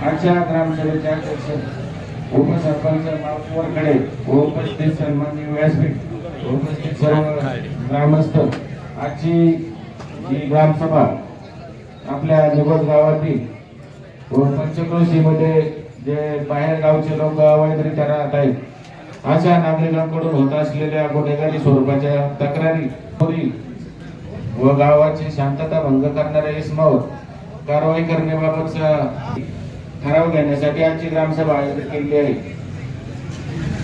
आजच्या ग्रामसभेच्या अध्यक्ष उपसरपंच माऊली वरकडे व उपस्थित सन्मान्य व्यासपीठ उपस्थित सर्व ग्रामस्थ आजची ही ग्रामसभा आपल्या निगोज गावातील व पंचक्रोशीमध्ये जे बाहेर गावचे लोक अवैधरित्या राहत आहेत अशा नागरिकांकडून होत असलेल्या गुन्हेगारी स्वरूपाच्या तक्रारी व गावाची शांतता भंग करणाऱ्या इसमावर कारवाई करण्याबाबतचा ठराव घेण्यासाठी आजची ग्रामसभा आयोजित केली आहे.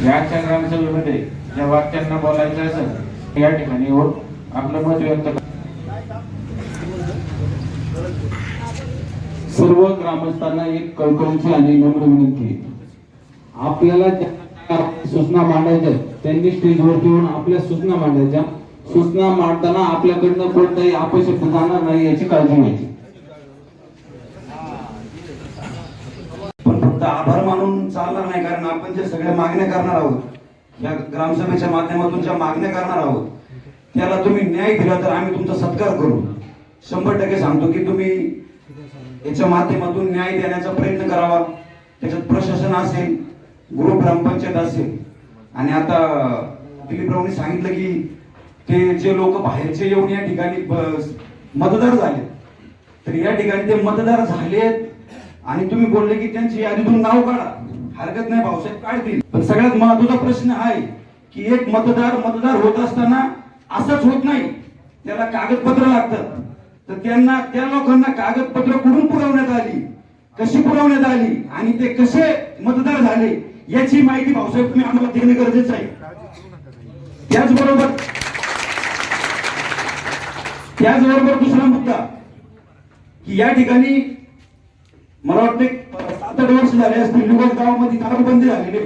याच्या ग्रामसभेमध्ये ज्या वाक्यांना बोलायचं असेल या ठिकाणी येऊन आपलं मत व्यक्त सर्व ग्रामस्थांना एक कळकळीची आणि नम्र विनंती आपल्याला सूचना मांडायच्या त्यांनी स्टेजवरती येऊन आपल्या सूचना मांडायच्या. सूचना मांडताना आपल्याकडनं कोणताही अपशब्द जाणार नाही याची काळजी घ्यायची पण फक्त आभार मानून चालणार नाही कारण आपण जे सगळ्या मागण्या करणार आहोत या ग्रामसभेच्या माध्यमातून ज्या मागण्या करणार आहोत त्याला तुम्ही न्याय दिला तर आम्ही तुमचा सत्कार करू. शंभर टक्के सांगतो की तुम्ही याच्या माध्यमातून न्याय देण्याचा प्रयत्न करावा. त्याच्यात प्रशासन असेल गृह ग्रामपंचायत असेल. आणि आता दिलीपरावने सांगितलं की ते जे लोक बाहेरचे येऊन या ठिकाणी मतदार झाले. तर या ठिकाणी ते मतदार झालेत आणि तुम्ही बोलले की त्यांची यादीतून नाव काढा. हरकत नाही भाऊसाहेब काढतील. पण सगळ्यात महत्त्वाचा प्रश्न आहे की एक मतदार मतदार होत असताना असंच होत नाही. त्याला कागदपत्र लागतात तर त्यांना त्या लोकांना कागदपत्र कुठून पुरवण्यात आली? कशी पुरवण्यात आली? आणि ते कसे मतदार झाले? याची माहिती भाऊसाहेब तुम्ही आम्हाला देणे गरजेचं आहे. त्याचबरोबर त्याचबरोबर दुसरा मुद्दा की या ठिकाणी मला वाटतं सात आठ वर्ष झाले असतील. निवड गावामध्ये दारूबंदी झालेली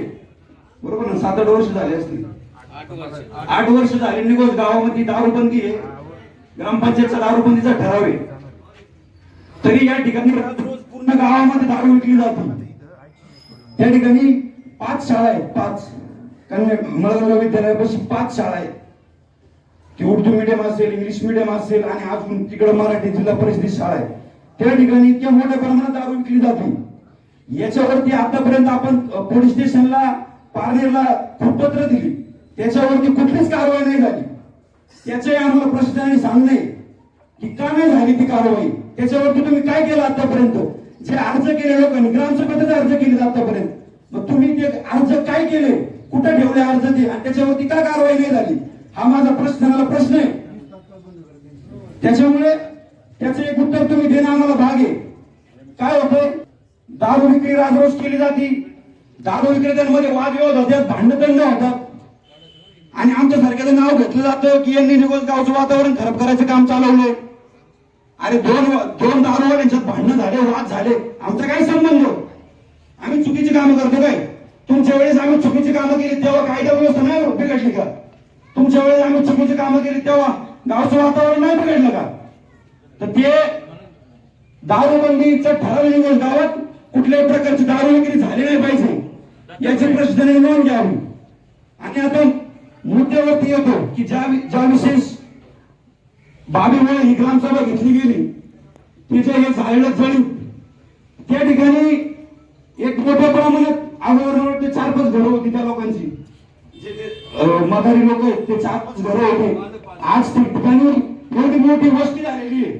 बरोबर ना? सात आठ वर्ष झाले असतील. आठ वर्ष झाले निवड गावामध्ये दारूबंदी आहे. ग्रामपंचायतचा दारूबंदीचा ठराव आहे. तरी या ठिकाणी रोज पूर्ण गावामध्ये दारू विकली जाते. त्या ठिकाणी पाच शाळा आहेत. पाच. कारण मळगंगा विद्यालयापाशी पाच शाळा आहेत. ती उर्दू मीडियम असेल इंग्लिश मीडियम असेल आणि अजून तिकडे मराठी जिल्हा परिषदेची शाळा आहे. त्या ठिकाणी इतक्या मोठ्या प्रमाणात दारू विकली जाते. याच्यावरती आतापर्यंत आपण पोलीस स्टेशनला पारनेरला पत्र दिली. त्याच्यावरती कुठलीच कारवाई नाही झाली. त्याचे आम्हाला प्रशासनाने सांगणे की का नाही झाली ती कारवाई? त्याच्यावरती तुम्ही काय केलं आतापर्यंत? जे अर्ज केले लोकांनी ग्रामसभेतच अर्ज केले आतापर्यंत. मग तुम्ही ते अर्ज काय केले? कुठे ठेवले अर्ज ते? आणि त्याच्यावरती का कारवाई नाही झाली? हा माझा प्रश्न प्रश्न आहे. त्याच्यामुळे त्याचं एक उत्तर तुम्ही देणं आम्हाला भाग आहे. काय होतंय? दारू विक्री राजरोज केली जाते. दारू विक्रेत्यांमध्ये वादविवाद होतात भांडतंड होतात. आणि आमच्यासारख्याचं नाव घेतलं जातं की यांनी निघून गावचं वातावरण खराब करायचं काम चालवलंय. अरे दोन दोन दारूवाल्यांच्यात भांडणं झाले वाद झाले. आमचा काय संबंध? आम्ही चुकीची कामं करतो काय? तुमच्या वेळेस आम्ही चुकीची कामं केली तेव्हा कायदा व्यवस्था नाही बिघडली का? तुमच्या वेळेस आम्ही चुकीची कामं केली तेव्हा गावचं वातावरण नाही बिघडलं का? तर ते दारूबंदीचं ठराविक निघून गावात कुठल्याही प्रकारची दारू विक्री झाली नाही पाहिजे. याची प्रश्न नोंद घ्यावी. आणि आता मुद्द्यावरती येतो की ज्या ज्या विशेष बाबीमुळे ही ग्रामसभा घेतली गेली तिथे हे झालेलं जळीत त्या ठिकाणी एक मोठ्या प्रमाणात अगोदर ते चार पाच घरं होती त्या लोकांची. जे ते, माघारी लोक आहेत ते चार पाच घरं होते. आज त्या ठिकाणी एवढी मोठी वस्ती झालेली आहे.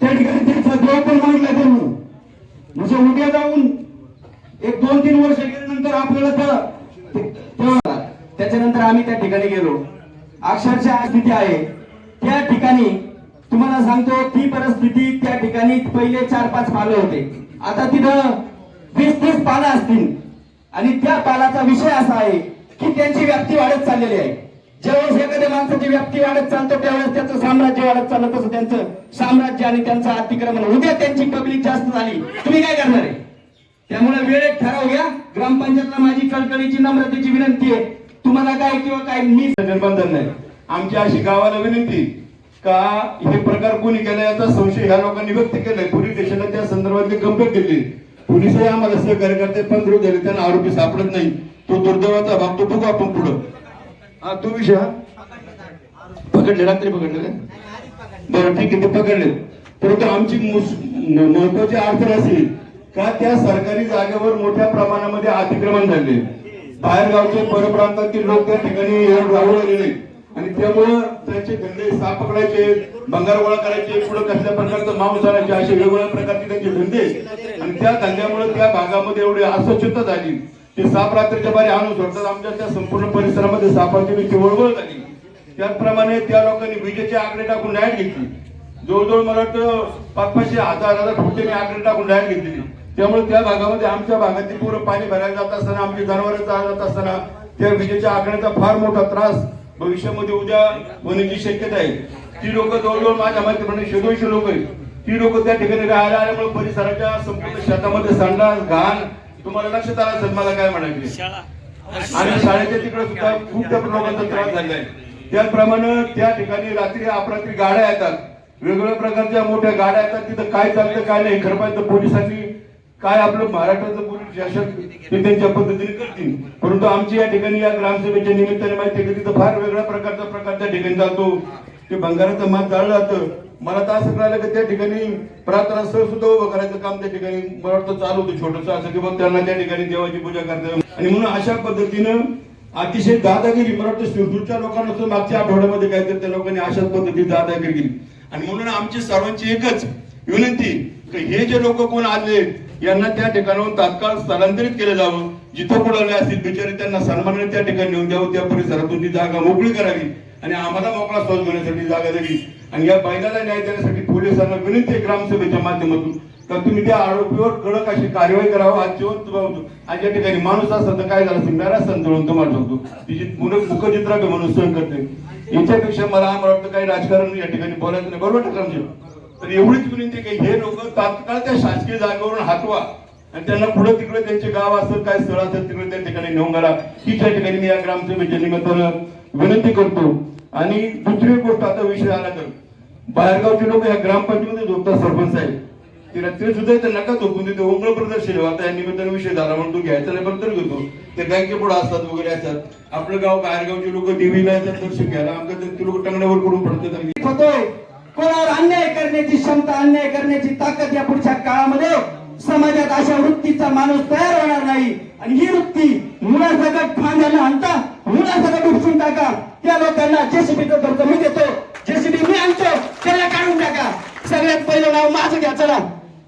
त्या ठिकाणी त्यांचा देव पण मांडला त्यांनी. म्हणजे उद्या जाऊन एक दोन तीन वर्ष गेल्यानंतर आपल्याला त्या- त्याच्यानंतर आम्ही त्या ठिकाणी गेलो. अक्षरशः स्थिती आहे. त्या ठिकाणी तुम्हाला सांगतो ती परिस्थिती त्या ठिकाणी पहिले चार पाच पालं होते. आता तिथं वीस तीस पानं असतील. आणि त्या पालाचा विषय असा आहे की त्यांची व्याप्ती वाढत चाललेली आहे. ज्यावेळेस एखाद्या माणसाची व्याप्ती वाढत चालतो त्यावेळेस त्याचं साम्राज्य वाढत चाललं तसं त्यांचं साम्राज्य आणि त्यांचं अतिक्रमण. उद्या त्यांची पब्लिक जास्त झाली. तुम्ही काय करणार आहे? त्यामुळे वेळेत ठराव घ्या. ग्रामपंचायतला माझी कळकळीची नम्रतेची विनंती आहे. तुम्हाला काय किंवा काय मी निर्बंधन नाही. आमची अशी गावाला विनंती का हे प्रकार कोणी केला याचा संशय ह्या लोकांनी व्यक्त केलाय. पोलीस स्टेशनला त्या संदर्भातली कंप्लेंट केली. पोलिसही आम्हाला सहकार्य करते पण झाले त्यांना आरोपी सापडत नाही. तो दुर्दैवाचा भाग तो बघू आपण पुढं. हा तो विषय पकडले रात्री पकडले बरं ठीक आहे ते पकडले. परंतु आमची महत्वाची अडचण असेल का त्या सरकारी जागेवर मोठ्या प्रमाणामध्ये अतिक्रमण झाले. बाहेरगावचे परप्रांतातील लोक त्या ठिकाणी राहू लागले आणि त्यामुळं त्यांचे धंदे साप पकडायचे भंगार गोळा करायचे पुढे कसल्या प्रकारचं मांस आणायचे असे वेगवेगळ्या प्रकारचे त्यांचे धंदे. आणि त्या धंद्यामुळे त्या भागामध्ये एवढी अस्वच्छता झाली. ते साप रात्रीच्या बारी आणून सोडतात. आमच्या त्या संपूर्ण परिसरामध्ये सापाची मी वळवळ झाली त्याचप्रमाणे त्या लोकांनी विजेचे आकडे टाकून लाइट घेतली. जवळजवळ मला वाटतं पाच पाचशे हजार हजार फुटचे मी आकडे टाकून लाइट घेतली. त्यामुळे त्या भागामध्ये आमच्या भागातील पूर्ण पाणी भरायला जात असताना आमची जनावरं चालत जात असताना त्या विजेच्या आकड्याचा फार मोठा त्रास भविष्यामध्ये उद्या होण्याची शक्यता आहे. ती लोक जवळजवळ माझ्या माहितीप्रमाणे शे लोक आहेत. ती लोक त्या ठिकाणी राहायला आल्यामुळे परिसराच्या संपूर्ण शेतामध्ये संडास घाण तुम्हाला लक्षात आलं असेल मला काय म्हणायचे? आणि शाळेच्या तिकडे सुद्धा खूप लोकांचा त्रास झालेला आहे. त्याचप्रमाणे त्या ठिकाणी रात्री अपरात्री गाड्या येतात. वेगवेगळ्या प्रकारच्या मोठ्या गाड्या येतात. तिथं काय चालतं काय नाही खरं पाहिजे पोलिसांनी काय आपलं महाराष्ट्राचं पोलीस शासन ते त्यांच्या पद्धतीने करतील. परंतु आमची या ठिकाणी या ग्रामसभेच्या निमित्ताने माहिती तिथं फार वेगळ्या प्रकारचा प्रकार त्या ठिकाणी चालतो. ते भंगाराचं मात जाळलं जातं. मला तर असं कळालं की त्या ठिकाणी प्रार्थना स्थळ सुद्धा उभं करायचं काम त्या ठिकाणी मला वाटतं चालू होतं छोटस असं की मग त्यांना त्या ठिकाणी देवाची पूजा करता आणि म्हणून अशा पद्धतीनं अतिशय दादागिरी मला वाटतं शिरपूरच्या लोकांना सुद्धा मागच्या आठवड्यामध्ये काहीतरी त्या लोकांनी अशाच पद्धतीने दादागिरी केली. आणि म्हणून आमची सर्वांची एकच विनंती की हे जे लोक कोण आले यांना त्या ठिकाणाहून तात्काळ स्थलांतरित केलं जावं. जिथं कुणाले असतील बिचारे त्यांना सन्मानाने त्या ठिकाणी नेऊन द्यावं. त्या परिसरातून ती जागा मोकळी करावी. आणि आम्हाला मोकळा सहज घेण्यासाठी जागा द्यावी. आणि या बैलाला न्याय देण्यासाठी पोलिसांना विनंती आहे ग्रामसभेच्या माध्यमातून तर तुम्ही त्या आरोपीवर कडक अशी कारवाई करावं आज जिवंत आज या ठिकाणी माणूस असता तर काय झालं? असेल मेरा संतळून तुम्हाला सांगतो. तिची मुखचित्रा म्हणून सहन करते. याच्यापेक्षा मला आम्हाला वाटतं काही राजकारण या ठिकाणी बोलायचं नाही. बरोबर रामजी तर एवढीच विनंती की हे लोक तात्काळ त्या शासकीय जागेवरून हटवा आणि त्यांना पुढे तिकडे त्यांचे गाव असेल काय स्थळ असेल तिकडे त्या ठिकाणी नेऊन घाला. ही त्या ठिकाणी मी या ग्रामसभेच्या निमित्तानं विनंती करतो. आणि दुसरी गोष्ट आता विषय आला तर बाहेरगावचे लोक या ग्रामपंचायतीमध्ये झोपतात सरपंच आहे ते रात्री सुद्धा इथे नका झोपून तिथे उमळ प्रदर्शन आता या निमित्ताने विषय झाला म्हणून तो घ्यायचा नाही पण तर घेतो. ते बँके पुढे असतात वगैरे असतात. आपलं गाव बाहेरगावचे लोक देवीला येतात दर्शन घ्यायला. आमच्या ते लोक टंगड्यावर पडून पडतात आणि होतोय कोणावर अन्याय करण्याची क्षमता अन्याय करण्याची ताकद या पुढच्या काळामध्ये समाजात अशा वृत्तीचा माणूस तयार होणार नाही. आणि ही वृत्ती मुलासकट फांद्याला आणता मुलासकट उपसून टाका त्या लोकांना जेसीबीचं कर्ज मी देतो. जेसीबी मी आणतो. त्याला काढून टाका. सगळ्यात पहिलं नाव माझं घ्या चला.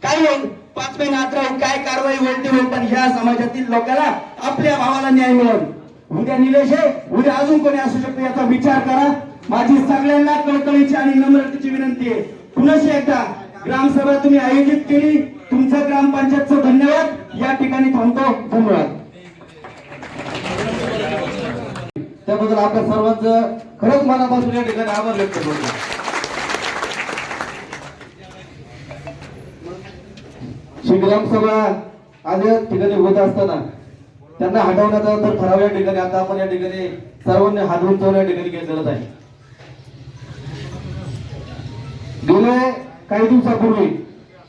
काय होईल? पाच महिने आत राहून काय कारवाई होईल ते होईल. पण ह्या समाजातील लोकांना आपल्या भावाला न्याय मिळेल. उद्या निलेश आहे. उद्या अजून कोणी असू शकतो याचा विचार करा. माझी सगळ्यांना कळकळीची आणि नम्रतेची विनंती आहे. पुन्हा एकदा ग्रामसभा तुम्ही आयोजित केली. तुमचं ग्रामपंचायतचं धन्यवाद. या ठिकाणी थांबतो. धन्यवाद. त्याबद्दल आपल्या सर्वांचं खरंच मनापासून या ठिकाणी आभार व्यक्त करतो. ही ग्रामसभा आज या ठिकाणी होत असताना त्यांना हटवण्याचा तर ठराव या ठिकाणी आता आपण या ठिकाणी सर्वांनी हात चौर या ठिकाणी घेतलेलं आहे. गेले काही दिवसापूर्वी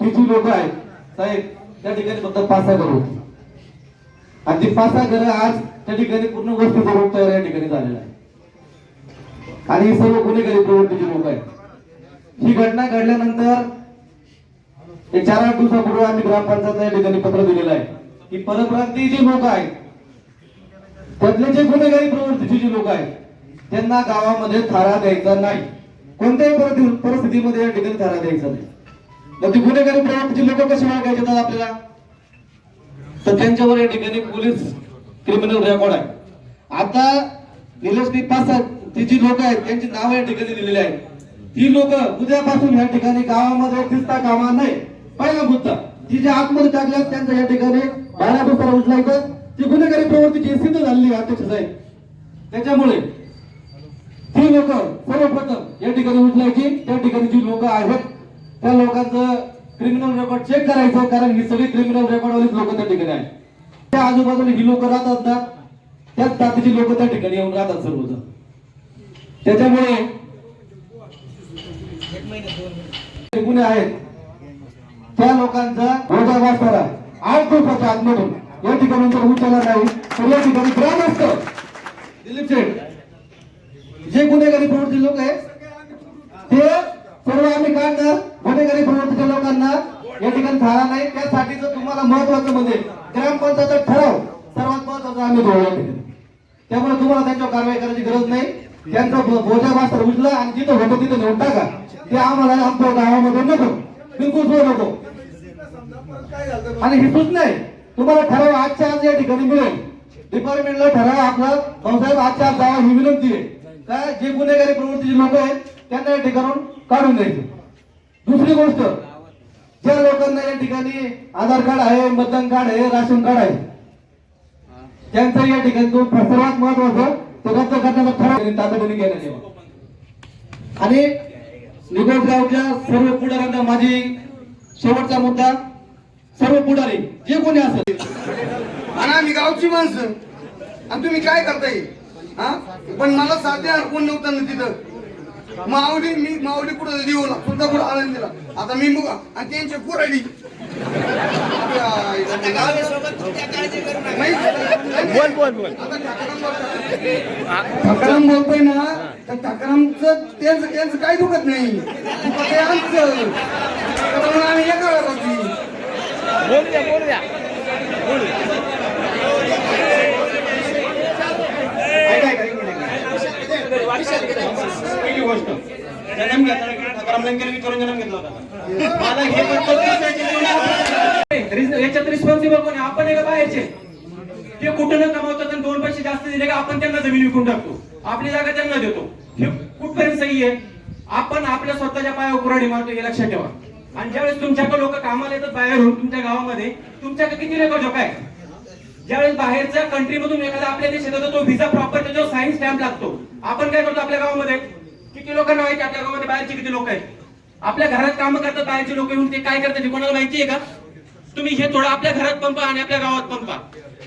ही जी लोक आहेत साहेब त्या ठिकाणी फक्त पाच सहा घर होती. आणि ती पाच सहा घरं आज त्या ठिकाणी पूर्ण वस्तीचा रोग तयार या ठिकाणी झालेला आहे. आणि ही सर्व गुन्हेगारी प्रवृत्तीचे लोक आहेत. ही घटना घडल्यानंतर एक चार आठ दिवसापूर्वी आम्ही ग्रामपंचायतला या ठिकाणी पत्र दिलेलं आहे. की परप्रांतीय जे लोक आहेत त्यातले जे गुन्हेगारी प्रवृत्तीचे जे लोक आहेत त्यांना गावामध्ये थारा द्यायचा नाही. कोणत्याही परिस्थितीमध्ये या ठिकाणी थारा द्यायचा नाही. तर ती गुन्हेगारी प्रवृत्तीची लोक कशी ओळखायचे आपल्याला? तर त्यांच्यावर या ठिकाणी पोलीस क्रिमिनल रेकॉर्ड आहे. आता निलेश पास ती जी लोक आहेत त्यांची नावं या ठिकाणी दिलेली आहेत. ती लोक उद्यापासून या ठिकाणी गावामध्ये दिसता कामा नाही पहिला मुद्दा ती जे आतमध्ये टाकल्यात त्यांचा या ठिकाणी बारा दुसरा उचलायचं ती गुन्हेगारी प्रवृत्तीची सिद्ध झालेली अध्यक्ष साहेब. त्याच्यामुळे ती लोक सर्वप्रथम या ठिकाणी उचलायची. त्या ठिकाणी जी लोक आहेत त्या लोकांचं क्रिमिनल रेकॉर्ड चेक करायचं कारण ही सगळी क्रिमिनल रेकॉर्ड वालीच लोक त्या ठिकाणी आहेत. त्या आजूबाजूला ही लोक राहतात ना त्याच जातीची लोक त्या ठिकाणी येऊन राहतात सर्वजण. त्याच्यामुळे गुन्हे आहेत त्या लोकांचा रोजा वाचताना आठ दिवसाच्या आतमधून या ठिकाणी जर उचलला नाही तर या ठिकाणी ग्रामस्थ दिलीप शेठ जे गुन्हेगारी प्रवृत्ती लोक आहेत ते सर्व आम्ही काढणार गुन्हेगारी प्रवृत्तीच्या लोकांना या ठिकाणी झाला नाही. त्यासाठीच तुम्हाला महत्वाचं म्हणजे ग्रामपंचायत ठराव सर्वात महत्त्वाचा आम्ही धोरण त्यामुळे तुम्हाला त्यांच्यावर कारवाई करायची गरज नाही. त्यांचा बोजा मास्तर उचला आणि जिथं होतं तिथं नेऊन टाका. ते आम्हाला आमच्या गावामध्ये नको. बिलकुल सुद्धा नको. आणि ही सूचना आहे. तुम्हाला ठराव आजच्या आज या ठिकाणी मिळेल. डिपार्टमेंटला ठराव आपला. भाऊसाहेब आजच्या आज जावा ही विनंती आहे. का जे गुन्हेगारी प्रवृत्तीचे लोक आहेत त्यांना या ठिकाणून काढून द्यायचे. दुसरी गोष्ट ज्या लोकांना या ठिकाणी आधार कार्ड आहे मतदान कार्ड आहे राशन कार्ड आहे. त्यांचं या ठिकाणी तो सर्वात महत्वाचं तो रद्द करण्याचा ठराव तातडीने घेण्यात यावा आणि निगोजगावच्या सर्व पुढाऱ्यांना माझी शेवटचा मुद्दा सर्व पुढारी जे कोणी असेल. आणि आम्ही गावची माणसं. आणि तुम्ही काय करताय? हा? पण मला साध्या कोण नव्हतं ना तिथं. माऊली मी माऊली कुठं देऊला सुद्धा कुठं आनंद दिला आता मी मुगा आणि त्यांची कुराडी बोल बोल बोल. ठाकरम बोलतोय ना तर ठाकरमचं त्यांचं त्यांचं काही दुखत नाही. आमचं. आम्ही एका घेताना गोष्ट. ठाकराम लंकेने विचारून जन्म घेतला होता. मला हे याच्यात रिस्पॉन्सिबल कोण आपण आहे का बाहेरचे? ते कुठं न कमावतात आणि दोन पैसे जास्त दिले का आपण त्यांना जमीन विकून टाकतो. आपली जागा त्यांना देतो. हे कुठपर्यंत सही आहे? आपण आपल्या स्वतःच्या पायावर कुराडी मारतो हे लक्षात ठेवा. आणि ज्यावेळेस तुमच्याकडे लोक कामाला येतात बाहेरून तुमच्या गावामध्ये तुमच्याकडे किती रेकॉर्ड जॉब आहे ज्यावेळेस बाहेरच्या कंट्रीमधून एखादा आपल्या देशात येतो तो व्हिसा प्रॉपर त्याच्यावर साईन स्टॅम्प लागतो. आपण काय करतो आपल्या गावामध्ये? किती लोकांना माहिती आपल्या गावामध्ये बाहेरचे किती लोक आहेत? आपल्या घरात काम करतात बाहेरचे लोक येऊन ते काय करतात हे कोणाला माहिती आहे का? तुम्ही हे थोडं आपल्या घरात पंपा आणि आपल्या गावात पंपा.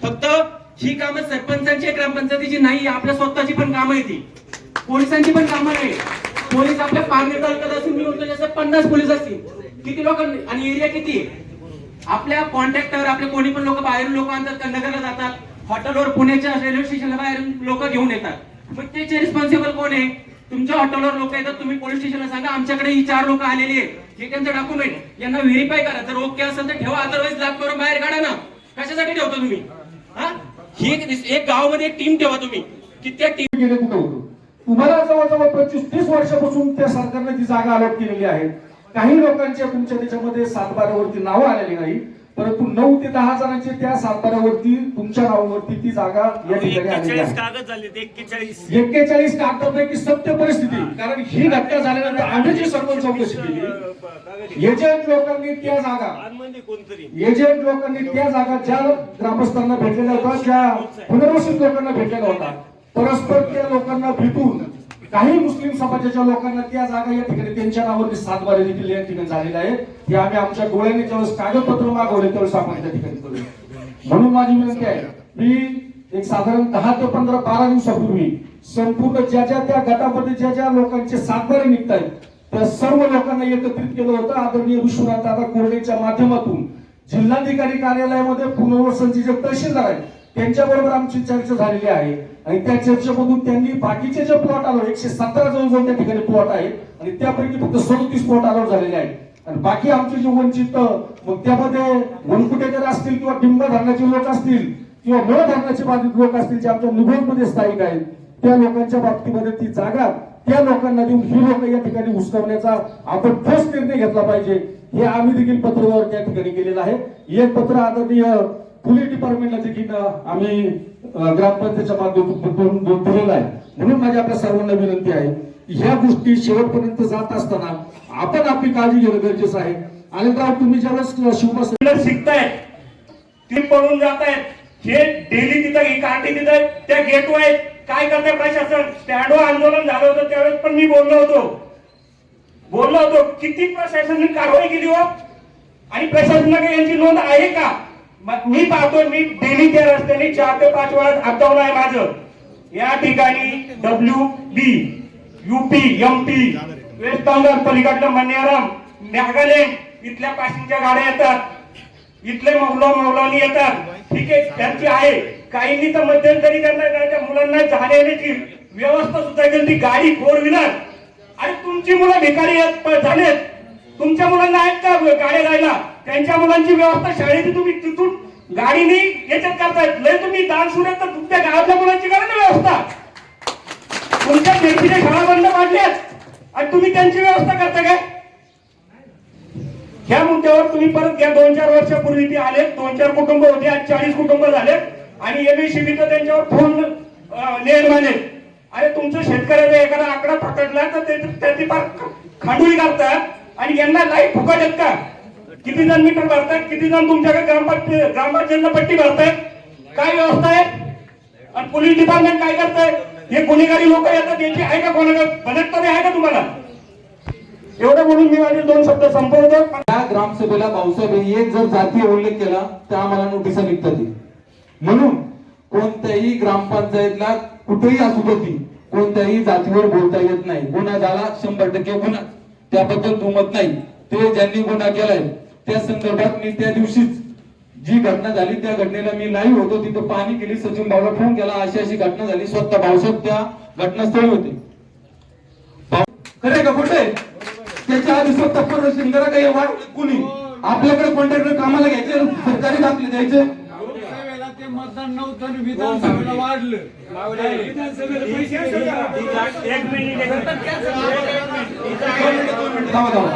फक्त ही कामं सरपंचांची ग्रामपंचायतीची नाही आपल्या स्वतःची पण कामं येते पोलिसांची पण कामं नाही. पोलीस आपल्या पारनेर तालुक्यात असून मी म्हणतो जसं पन्नास पोलीस असतील. किती लोक आणि एरिया किती आहे? आपल्या कॉन्ट्रॅक्टर आपले कोणी पण लोक बाहेरून लोक आणतात कंडक्टरला जातात हॉटेलवर पुण्याच्या रेल्वे स्टेशनला बाहेरून लोक घेऊन येतात. मग त्याचे रिस्पॉन्सिबल कोण आहे? तुमच्या हॉटेलवर लोक येतात तुम्ही पोलीस स्टेशनला सांगा आमच्याकडे ही चार लोक आलेली आहेत. हे त्यांचं डॉक्युमेंट यांना व्हेरीफाय करा. जर ओके असेल तर ठेवा अदरवाईज लाभ करून बाहेर काढा ना. कशासाठी ठेवता तुम्ही? हा? ही एक- गावामध्ये एक टीम ठेवा तुम्ही. की त्या टीम गेले कुठं होतो? तुम्हाला जवळजवळ पंचवीस तीस वर्षापासून त्या सरकारने ती जागा अलॉट केलेली आहे काही लोकांच्या तुमच्या त्याच्यामध्ये सातबारावरती नावं आलेली नाही. परंतु नऊ ते दहा जणांची त्या सातबाऱ्यावरती तुमच्या नावावरती ती जागा या ठिकाणी एक्केचाळीस कागदापैकी सत्य परिस्थिती. कारण ही घटना झाल्यानंतर आम्ही जी सर्व चौकशी केली एजंट लोकांनी त्या जागा एजंट लोकांनी त्या जागा ज्या ग्रामस्थांना भेटलेल्या होत्या ज्या पुनर्वसित लोकांना भेटलेल्या होत्या परस्पर त्या लोकांना भेटून काही मुस्लिम समाजाच्या लोकांना त्या जागा या ठिकाणी त्यांच्या नावावरती सातबारे देखील या ठिकाणी झालेल्या आहे हे आम्ही आमच्या डोळ्याने ज्यावेळेस कागदपत्र मागवले त्यावेळेस आपण त्या ठिकाणी करू म्हणून माझी विनंती आहे मी एक साधारण दहा ते पंधरा बारा दिवसापूर्वी संपूर्ण ज्या ज्या त्या गटामध्ये ज्या ज्या लोकांचे सातबारे निघत आहेत त्या सर्व लोकांना एकत्रित केलं होतं. आदरणीय विश्वनाथ दादा कोरडेच्या माध्यमातून जिल्हाधिकारी कार्यालयामध्ये पुनर्वसनचे जे तहसीलदार आहेत त्यांच्या बरोबर आमची चर्चा झालेली आहे. आणि त्या चर्चेमधून त्यांनी बाकीचे जे प्लॉट आलो एकशे सतरा जवळजवळ त्या ठिकाणी प्लॉट आहेत. आणि त्यापैकी फक्त सदतीस प्लॉट आलो झालेले आहेत. आणि बाकी आमचे जे वंचित मग त्यामध्ये वनकुटेकर असतील किंवा डिंब धरणाचे लोक असतील किंवा मूळ धरणाचे बाधित लोक असतील जे आमच्या निगोजमध्ये स्थायिक आहेत त्या लोकांच्या बाबतीमध्ये ती जागा त्या लोकांना देऊन ही लोक या ठिकाणी हुसकावण्याचा आपण ठोस निर्णय घेतला पाहिजे हे आम्ही देखील पत्रावर त्या ठिकाणी केलेलं आहे. एक पत्र आदरणीय खुले डिपार्टमेंटला देखील आम्ही ग्रामपंचायतच्या माध्यमातून दिलेला आहे. म्हणून माझी आपल्या सर्वांना विनंती आहे ह्या गोष्टी शेवटपर्यंत जात असताना आपण आपली काळजी घेणं गरजेचं आहे. आणि तुम्ही ज्यावेळेस शिवपास मुलं शिकतायत. ते पळून जात आहेत हे डेली तिथं ही कार्टी तिथं त्या गेटवर आहेत. काय करताय प्रशासन? स्टँडवर आंदोलन झालं होतं त्यावेळेस पण मी बोललो होतो. बोललो होतो किती प्रशासनाने कारवाई केली हो? आणि प्रशासनाकडे यांची नोंद आहे का? मग मी पाहतो मी डेली त्या रस्त्याने चार ते पाच वेळा अपडाऊन आहे माझं. या ठिकाणी W B UP M P West Bengal पलीकडलं मन्याराम नागालँड इथल्या पासिंगच्या गाड्या येतात. इथले मौला मौलानी येतात. ठीक आहे त्यांची आहे. काहींनी तर मध्यंतरी त्यांना त्या मुलांना जाण्याची व्यवस्था सुद्धा केली ती गाडी फोर व्हीलर. आणि तुमची मुलं भिकारी आहेत झालेत. तुमच्या मुलांना आहेत का गाड्या जायला? त्यांच्या मुलांची व्यवस्था शाळेची तुम्ही तिथून गाडीने याच्यात करतायत. लय तुम्ही दान सुरत तर तुमच्या गावातल्या मुलांची करा ना व्यवस्था. तुमच्या देशीच्या शाळा बंद पाडल्यात. आणि तुम्ही त्यांची व्यवस्था करता काय? ह्या मुद्द्यावर तुम्ही परत घ्या दोन चार वर्षापूर्वी ते आले दोन चार कुटुंब होते आज चाळीस कुटुंब झाले. आणि एबीसीबी तर त्यांच्यावर फोन निर्माण आहे अरे तुमचं शेतकऱ्याचा एखादा आकडा पकडला तर ते त्याची फार खांडूळी करतात. आणि यांना लाइट फुकट आहेत का? किती जण मीटर भरतायत? किती जण तुमच्याकडे ग्रामपंचायत ग्रामपंचायतला पट्टी भरतायत? काय व्यवस्था आहे? आणि पोलीस डिपार्टमेंट काय करताय? हे गुन्हेगारी लोक येतात याची आहे का कोणाकडे बजेट तरी आहे का तुम्हाला? एवढं म्हणून मी माझे दोन शब्द संपवतो. त्या ग्रामसभेला भाऊसाहेब एक जर जातीय उल्लेख केला तर आम्हाला नोटिसा निघतात. म्हणून कोणत्याही ग्रामपंचायतला कुठेही असू देती कोणत्याही जातीवर बोलता येत नाही. गुन्हा झाला शंभर टक्के गुन्हा. त्याबद्दल दुमत नाही. ते ज्यांनी गुन्हा केलाय त्या संदर्भात मी त्या दिवशीच जी घटना झाली त्या घटनेला मी लाईव्ह होतो तिथं पाहणी केली. सचिन भाऊला फोन केला. अशी अशी घटना झाली. स्वतः भाऊसाहेब त्या घटनास्थळी होते. खरे का खोटे त्याच्या आधी स्वतः प्रदर्शन करा काही वाढ कुणी? आपल्याकडे कॉन्ट्रॅक्टर कामाला घ्यायचे सरकारी दाखले द्यायचे? एक मिनिट. थांबा थांबा.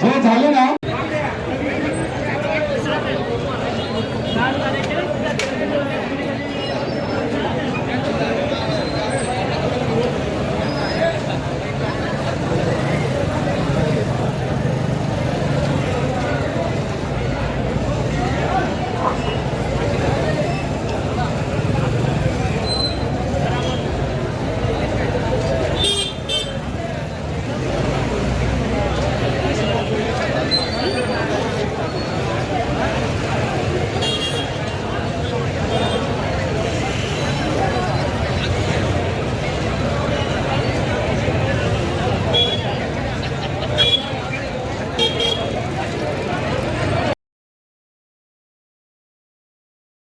जे झाले ना Thank you.